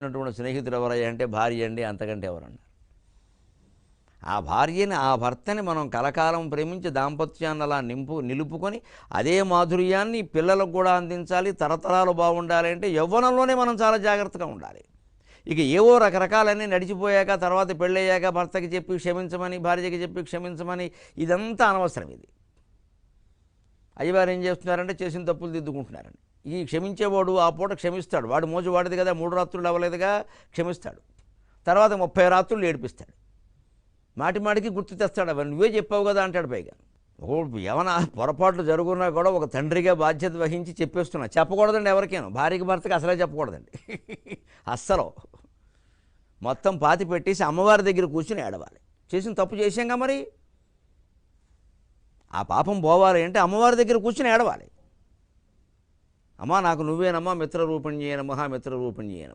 ఉన్నటువంటి స్నేహితుడు ఎవరయ్యా అంటే భార్య అండి అంతకంటే ఎవరన్నారు. ఆ భార్యని ఆ భర్తని మనం కలకాలం ప్రేమించి దాంపత్యాన్ని అలా నింపు నిలుపుకొని అదే మాధుర్యాన్ని పిల్లలకు కూడా అందించాలి తరతరాలు బాగుండాలి అంటే యవ్వనంలోనే మనం చాలా జాగ్రత్తగా ఉండాలి. ఇక ఏవో రకరకాలన్నీ నడిచిపోయాక తర్వాత పెళ్ళయ్యాక భర్తకి చెప్పి క్షమించమని భార్యకి చెప్పి క్షమించమని ఇదంతా అనవసరం ఇది. అయ్యవారు ఏం చేస్తున్నారంటే చేసిన తప్పులు దిద్దుకుంటున్నారండి. ఈ క్షమించేవాడు ఆ పూట క్షమిస్తాడు. వాడు మోజు వాడిది కదా మూడు రాత్రులు అవ్వలేదుగా క్షమిస్తాడు. తర్వాత ముప్పై రాత్రులు ఏడిపిస్తాడు. మాటి మాటికి గుర్తు తెస్తాడు. అవన్నీ నువ్వే చెప్పావు కదా అంటాడు పైగా. ఓ ఏమైనా పొరపాట్లు జరుగున్నా కూడా ఒక తండ్రిగా బాధ్యత వహించి చెప్పేస్తున్నా. చెప్పకూడదండి ఎవరికైనా. భార్యకి భర్తకి అసలే చెప్పకూడదండి. అస్సలు. మొత్తం పాతి పెట్టేసి అమ్మవారి దగ్గర కూర్చుని ఏడవాలి. చేసిన తప్పు చేసాంగా మరి? ఆ పాపం పోవాలి అంటే అమ్మవారి దగ్గర కూర్చుని ఏడవాలి. అమ్మా నాకు నువ్వేనమ్మా మిత్ర రూపణ్యే మిత్ర రూపణ్యే